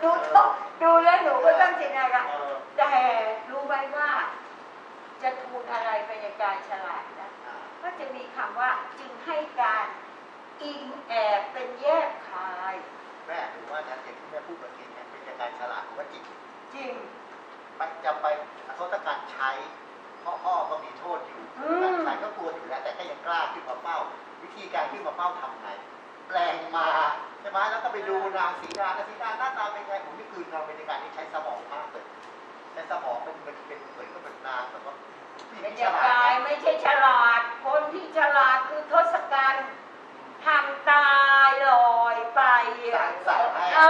หนูต้องดูแล้วหนูก็ต้องจินตนาการเออแต่รู้ไหมว่า จะทูลอะไรไปในการฉลาดนะอ่าก็จะมีคำว่าจึงให้การอิงแอบเป็นแยกคายแม่ถือว่านะอย่างที่แม่พูดเมื่อกี้เนี่ยเป็นการฉลาดผมว่าจริงจริงไปจะไปทศกัณฐ์ใช้เพ่อพ่อก็มีโทษอยู่อืมใครก็กลัวอยู่แล้วแต่ก็ยังกล้าขึ้นมาเฝ้า วิธีการขึ้นมาเฝ้าทำไง แปลงมาใช่ไหมแล้วก็ไปดูนางสีดานางสีดาหน้าตาเป็นไงผมนี่คือนางเป็นการที่ใช้สมองมากเลยใช้สมองเป็นเป็นเป็นเหมือนกับเป็นนางแบบว่าผู้หญิเป็นงแยฉกลาดกายนะไม่ใช่ฉลาด คนที่ฉลาดคือทศกัณฐ์ทำตายลอยไปสายสายให้เอ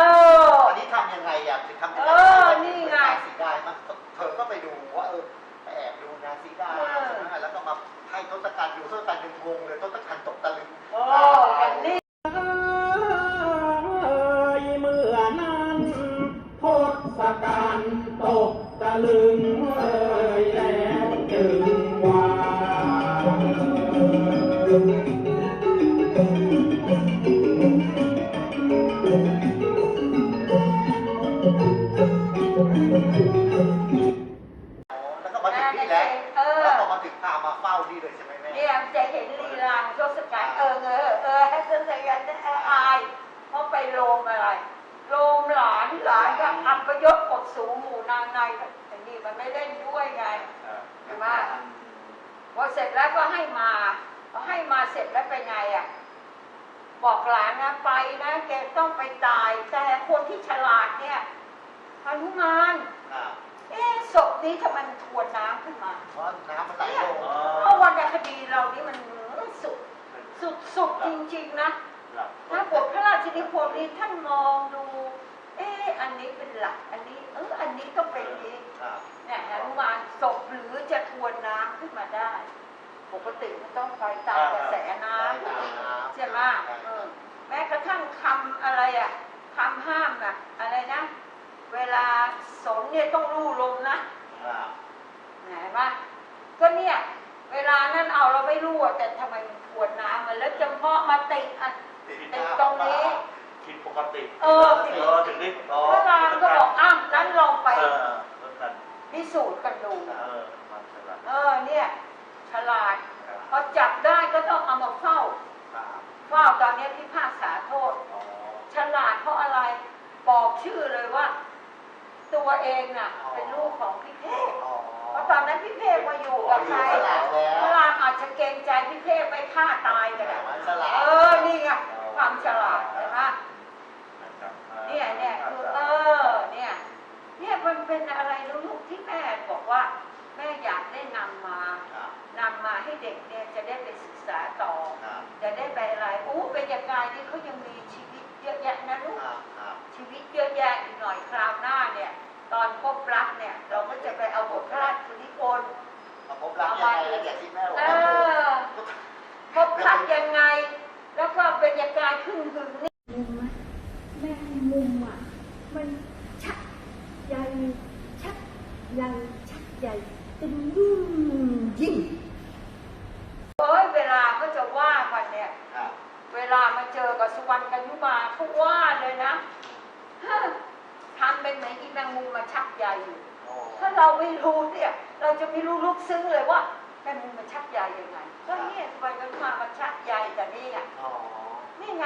ออันนี้ทำยังไงอยากจะทำยังไงเออนี่ไงนางสีดามาเธอก็ไปดูว่าเออไปแอบดูนางสีดาเออใช่ไหมแล้วก็มาให้ทศกัณฐ์ดูทศกัณฐ์เป็นงงเลยทศกัณฐ์ต นุมาน อ่าเอ๊ะศพนี้ทำไมมันทวนน้ำขึ้นมาเพราะน้ำมันไหลเนี่ยลงเพราะวรรณคดีเรานี่มันสุดสุดสุดจริงๆนะถ้าบทพระราชนิพนธ์นี้ท่านมองดู เอ๊ะอันนี้เป็นหลัก อันนี้ เออ อันนี้ก็เป็นนี้อ่าเนี่ยฮนุมานศพหรือจะทวนน้ำขึ้นมาได้ ปกติมันต้องไปตามกระแสน้ำ ใช่ไหมเออแม้กระทั่งคำอะไรอะคำห้ามน่ะอะไรนะ เวลาสนเนี่ยต้องรู้ลมนะอ่าเห็นปะก็เนี่ย เวลานั้นเอาเราไม่รู้อะแต่ทำไมมันทวนน้ำมันแล้วจำเพาะมาติดอะติดตรงนี้ผิดปกติเออเออถึงได้อ๋อพระรามก็บอกอ้าวนั้นลองไปเออแล้วกันพิสูจน์กันดูเออมันฉลาดเออเนี่ย ฉลาดพอจับได้ก็ต้องเอามาเฝ้าเฝ้าตอนนี้พิพากษาโทษอ๋อฉลาดเพราะอะไรบอกชื่อเลยว่า ตัวเองน่ะเป็นลูกของพี่เทพอ๋อเพราะตอนนั้นพี่เทพมาอยู่กับใครอยู่กับหลานแล้วพระรามอาจจะเกรงใจพี่เทพไปฆ่าตายกันอะฉลาดเออนี่ไงความฉลาดใช่ไหมนะครับเนี่ยเนี่ยคือเออเนี่ยเนี่ยมันเป็นอะไรลูกๆที่แม่บอกว่า แม่อยากได้นำมาครับนำมาให้เด็กเนี่ยจะได้ไปศึกษาต่อครับจะได้ไปอะไรอู้เป็นยากายนี่เขายังมี ไงแล้วอย่างที่แม่บอกเออพบรักยังไง แล้วก็เป็นยากายขึ้นหึงนี่มุมไหมแม่มุมอะ มันชักใหญ่ชักใหญ่ชักใหญ่ตึงยิ่งยิ่ง เอ้ยเวลาเขาจะว่ากันเนี่ย ครับ เวลามาเจอกับสุวรรณกัญญุมาเขาว่าเลยนะฮะทำเป็นเหมือนอีแมงมุมมาชักใยอยู่ โอ้ ถ้าเราไม่รู้เนี่ย เรา จะไม่รู้ลึกซึ้งเลยว่าแมงมุมมันชักใยยังไงก็เนี่ยสุวรรณกัญญุมามันชักใยแต่นี่ไงอ๋อนี่ไง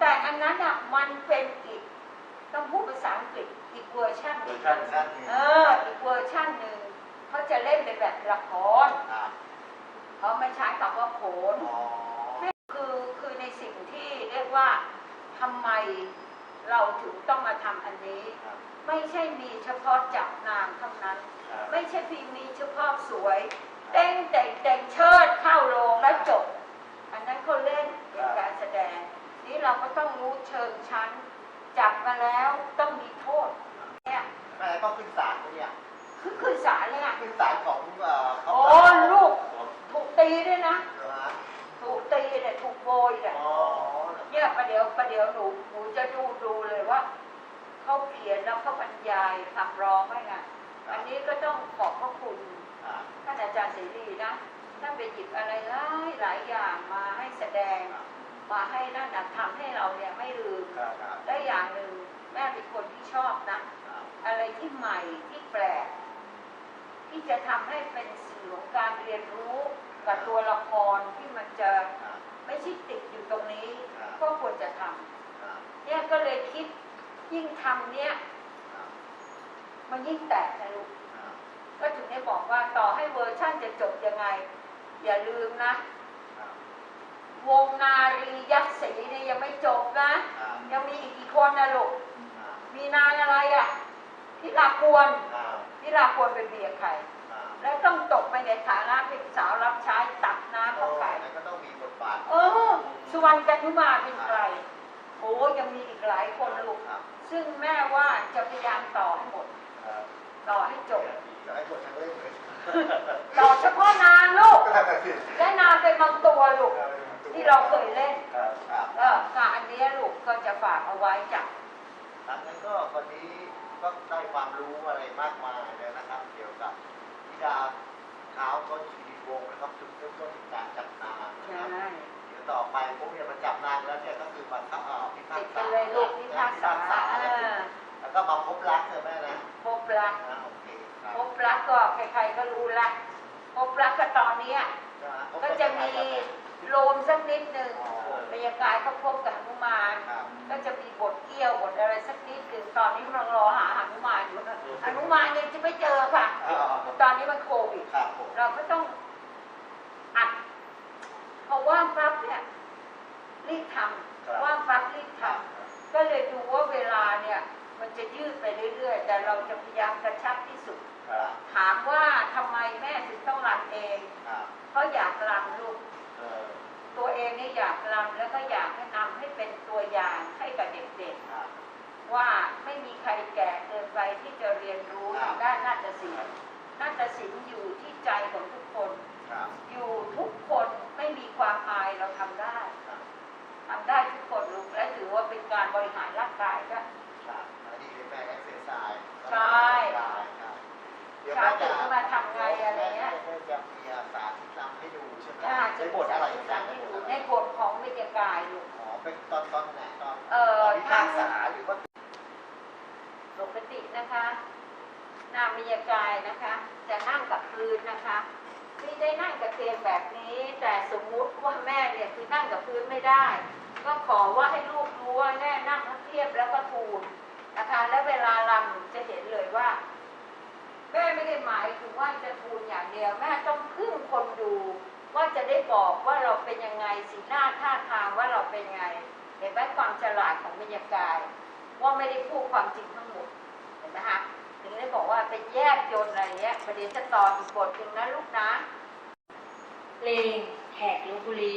แต่อันนั้นอะมันเป็นอีกต้องพูดภาษาอังกฤษอีกเวอร์ชันหเวอนึ่งร์ชันสั้นนี่เอออีกเวอร์ชันหนึ่งเขาจะเล่นเป็นแบบละครครับเขาไม่ใช้คำว่าโขนอ๋อคือคือในสิ่งที่เรียกว่าทำไมเราถึงต้องมาทำอันนี้ครับ ไม่ใช่มีเฉพาะจับนางเท่านั้นครับไม่ใช่เพียงมีเฉพาะสวยเต้งแต่งแต่งเชิดเข้าโรงแล้วจบ อันนั้นเขาเล่นเป็นการแสดง นี่เราก็ต้องรู้เชิงชั้น จับมาแล้วต้องมีโทษเนี่ยแม่ต้องขึ้นศาลไหมเนี่ยคือคือสารเลยอะขึ้นศาลของเอ่อเขาโอ้ลูกถูกตีด้วยนะเหรอฮะถูกตีเนี่ยถูกโบยเนี่ยอ๋อเนี่ยประเดี๋ยวประเดี๋ยวหนูหนูจะดูดูเลยว่า เขาเขียนแล้วเขาบรรยายคำร้องไว้ไงอันนี้ก็ต้องขอบพระคุณอ่าท่านอาจารย์เสรีนะท่านไปหยิบอะไรหลายหลายอย่างมาให้แสดง มาให้นั่นนะทำให้เราเนี่ยไม่ลืมครับครับและอย่างหนึ่งแม่เป็นคนที่ชอบนะอะไรที่ใหม่ที่แปลก ที่จะทำให้เป็นสื่อของการเรียนรู้กับตัวละครที่มันจะไม่ใช่ติดอยู่ตรงนี้ ก็ควรจะทำเนี่ยก็เลยคิด ยิ่งทำเนี่ย มันยิ่งแตกนะลูกก็ถึงได้บอกว่าต่อให้เวอร์ชั่นจะจบยังไง อย่าลืมนะ วงนารียักษ์ศรีเนี่ยยังไม่จบนะ ยังมีอีกกี่คนนะลูกมีนายอะไรอะพิลาควรพิลาควรเป็นเบียร์ใคร แล้วต้องตกไปในฐานะเป็นสาวรับใช้ตักน้ำเข้าไปแล้วก็ต้องมีบทบาทเออ สุวรรณจันทุมาเป็นใครโอ้ยังมีอีกหลายคนลูกครับ ซึ่งแม่ว่าจะพยายามต่อให้หมดต่อให้จบจะให้บททั้งเล่มเลยต่อเฉพาะนางลูกก็ได้แต่สิและนางเป็นบางตัวลูกที่เราเคยเล่นครับเออค่ะอันเนี้ยลูกก็จะฝากเอาไว้จากครับงั้นก็วันนี้ก็ได้ความรู้อะไรมากมายเลยนะครับ เกี่ยวกับธิดาเท้าต้นชีวิตวงศ์นะครับจุดเริ่มต้นของการจับนางนะครับเดี๋ยว ต่อไปพวกเนี่ยมาจับนางแล้วเนี่ยก็คือมาทักเอ่อพิพากติดษากันเลยลูกที่ภาคษาพิพกษเออแล้วก็มาพบรักเธอแม่นะพบรักอ่าโอเคครับพบรักก็ใครๆก็รู้ละพบรักก็ตอนเนี้ยพบก็จะมีโลมสักนิดหนึ่งอ๋อบรรยากาศเขาพบกับหนุมานครับ ก็จะมีบทเกี่ยวบทอะไรสักนิดหนึ่งตอนนี้กำลังรอหาหนุมานอยู่นะหนุมานยังจะไม่เจอค่ะอ่าตอนนี้มันโควิด ครับผม เราก็ต้องอัดพอ ว่างปั๊บเนี่ยรีบทครับำว่างปั๊บรีบทำก็เลยดูว่าเวลาเนี่ยมันจะยืดไปเรื่อยๆ แต่เราจะพยายามกระชับที่สุดครับถามว่าทำไมแม่ถึงต้องรำเองครับเพราะอยากรำลูกตัวเองเนี่ยอยากรำแล้วก็อยากให้นำให้เป็นตัวอย่างให้กับเด็กครับๆว่าไม่มีใครแก่เกินไปที่จะเรียนรู้ครัทาบงด้านนาฏศิลป์นาฏศิลป์อยู่ที่ใจของทุกคน บทอะไรสาธิตให้ดูในบทของวิทยากายลูกอ๋อเป็นตอนตอนไหนตอนเอ่อพิพากษาหรือว่าปกตินะคะนามิยากายนะคะ จะนั่งกับพื้นนะคะไม่ได้นั่งกับเตียงแบบนี้ แต่สมมุติว่าแม่เนี่ยคือนั่งกับพื้นไม่ได้ ก็ขอว่าให้ลูกรู้ว่าแม่นั่งพับเทียบแล้วก็ทูลนะคะ แล้วเวลาลำหนูจะเห็นเลยว่าแม่ไม่ได้หมายถึงว่าจะทูลอย่างเดียว แม่ต้องพึ่งคนดู ว่าจะได้บอกว่าเราเป็นยังไงสีหน้าท่าทางว่าเราเป็นยังไง เห็นไหมความฉลาดของบรรยากาศว่าไม่ได้พูดความจริงทั้งหมดเห็นไหมคะถึงได้บอกว่าเป็นแยกโยนอะไรเงี้ยประเดี๋ยวจะต่ออีกบทหนึ่งนะลูกนะเพลงแขกลพบุรี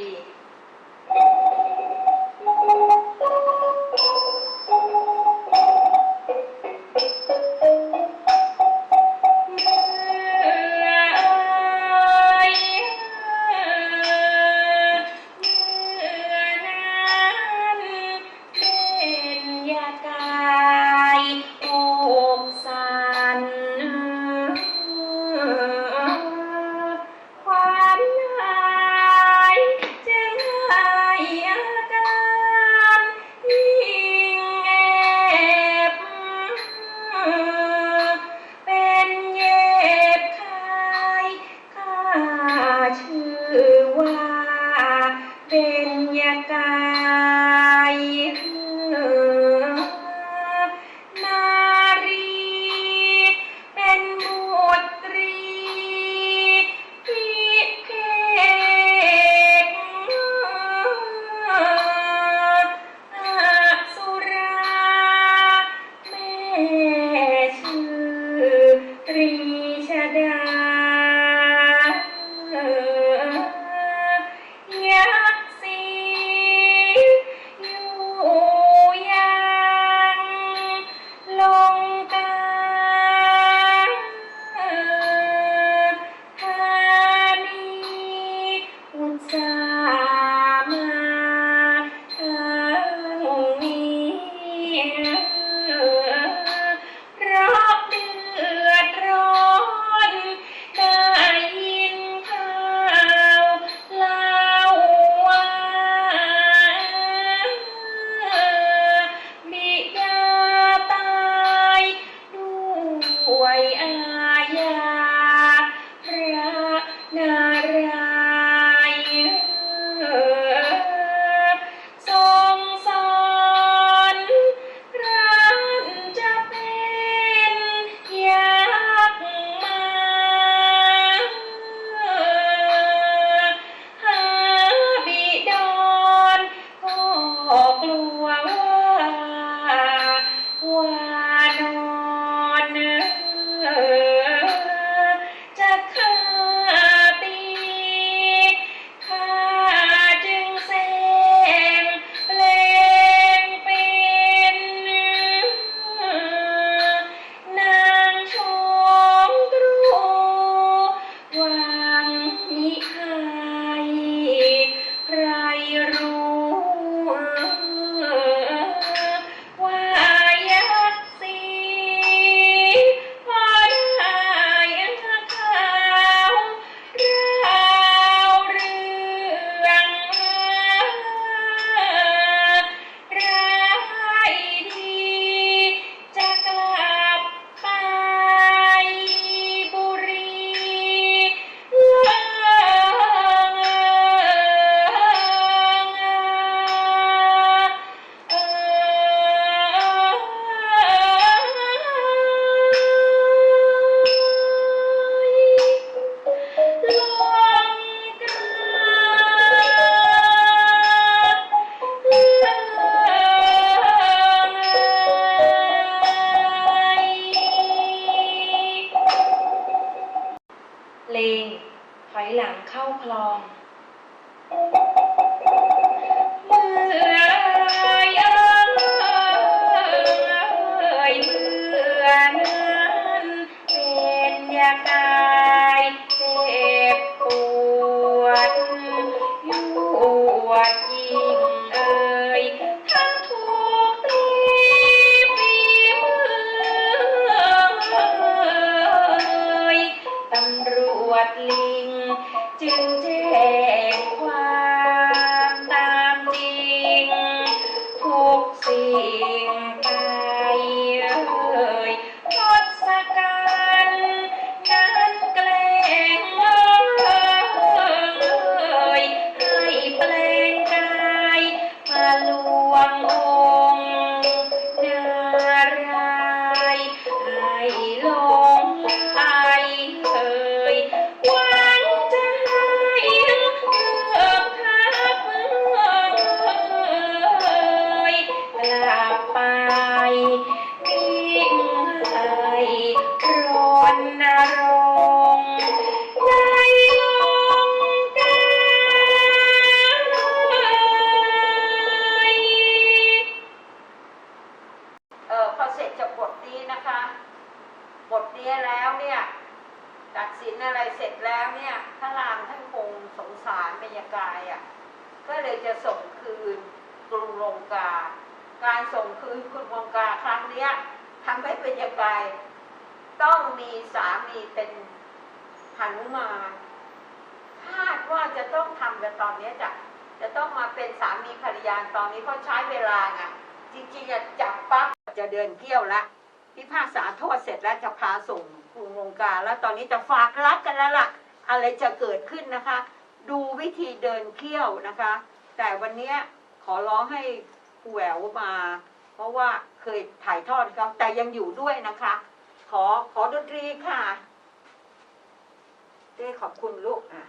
ลงถอยหลังเข้าคลอง Hey. Música มีสามีเป็นหนุมานคาดว่าจะต้องทำกันตอนนี้จะจะต้องมาเป็นสามีภรรยาตอนนี้เพราะใช้เวลาไงจริงๆจะจับปั๊บจะเดินเที่ยวละพิพากษาโทษเสร็จแล้วจะพาส่งกรุงลงกาแล้วตอนนี้จะฝากรักกันแล้วล่ะ อะไรจะเกิดขึ้นนะคะ ดูวิธีเดินเที่ยวนะคะ แต่วันนี้ขอร้องให้ครูแหววมา เพราะว่าเคยถ่ายทอดเขาแต่ยังอยู่ด้วยนะคะ ขอขอดนตรีค่ะเต้ขอบคุณลูกอะ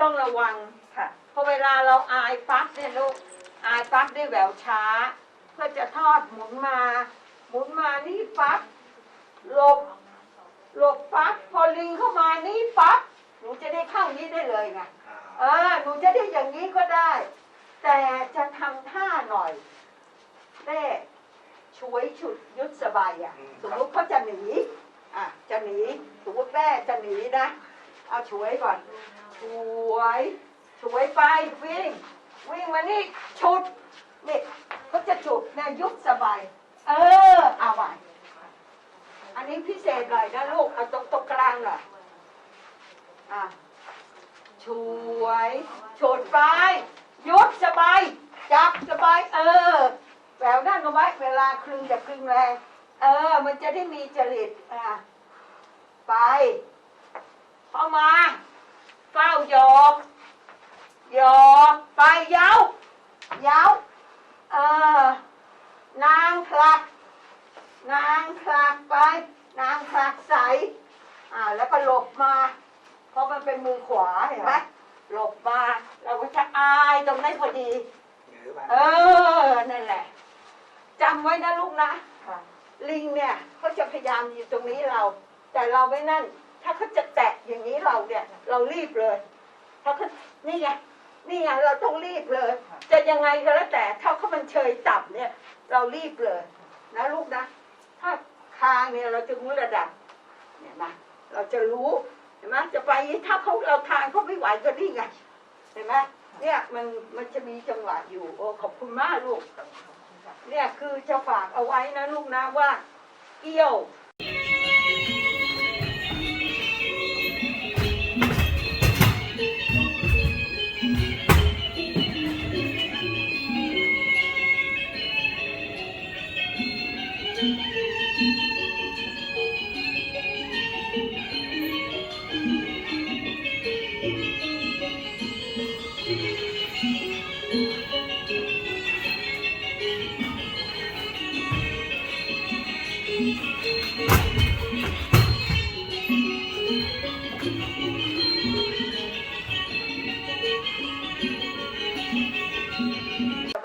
ต้องระวังค่ะพอเวลาเราอายปั๊บเนี่ยลูกอายปั๊บได้แววช้า เพื่อจะทอดหมุนมา หมุนมานี่ปั๊บหลบหลบปั๊บพอลิงเข้ามานี่ปั๊บหนูจะได้เข้านี้ได้เลยไงเออหนูจะได้อย่างนี้ก็ได้ แต่จะทำท่าหน่อยเต้ช่วยฉุดยุดสบายอะสมมติเขาจะหนีอะจะหนีสมมติแม่จะหนีนะเอาช่วยก่อน สวยสวยไปวิ่งวิ่งมานี่ชุดนี่เขาจะจุดแนะยุบสบาย เออเอาไว้อันนี้พิเศษหน่อยนะลูกเอาตรงตรงกลางหน่อยอะช่วยชดไปยุบสบายจับสบายเออแหววน้านเอาไว้เวลาคลึงจะคลึงแรงเออ มันจะได้มีจริตอะไปเข้ามา เฝ้าโยกโยกไปเย้าเย้าเออนางผลัก นางผลักไป นางผลักใสอ่าแล้วก็หลบมา เพราะมันเป็นมือขวาเห็นไหมหลบมาเราก็จะอายตรงนั้นพอดี เออ นั่นแหละจำไว้นะลูกนะ ลิงเนี่ยเขาจะพยายามอยู่ตรงนี้เรา แต่เราไม่นั่น ถ้าเขาจะแตะอย่างนี้เราเนี่ย เรารีบเลย ถ้าเขานี่ไงนี่ไงเราต้องรีบเลย จะยังไงก็แล้วแต่ถ้าเขามันเชยต่ำเนี่ย เรารีบเลย นะลูกนะ ถ้าคางเนี่ยเราจะรู้ระดับเห็นไหมเราจะรู้เห็นไหมจะไปถ้าเขาเราทางเขาไม่ไหวก็นี่ไงเห็นไหมเนี่ยมันมันจะมีจังหวะอยู่ โอ้ขอบคุณมากลูก เนี่ยคือจะฝากเอาไว้นะลูกนะว่าเกี่ยว ส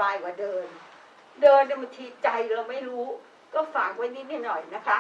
บายกว่าเดิน เดินเนี่ยบางทีใจเราไม่รู้ ไว้นิดหน่อยนะคะ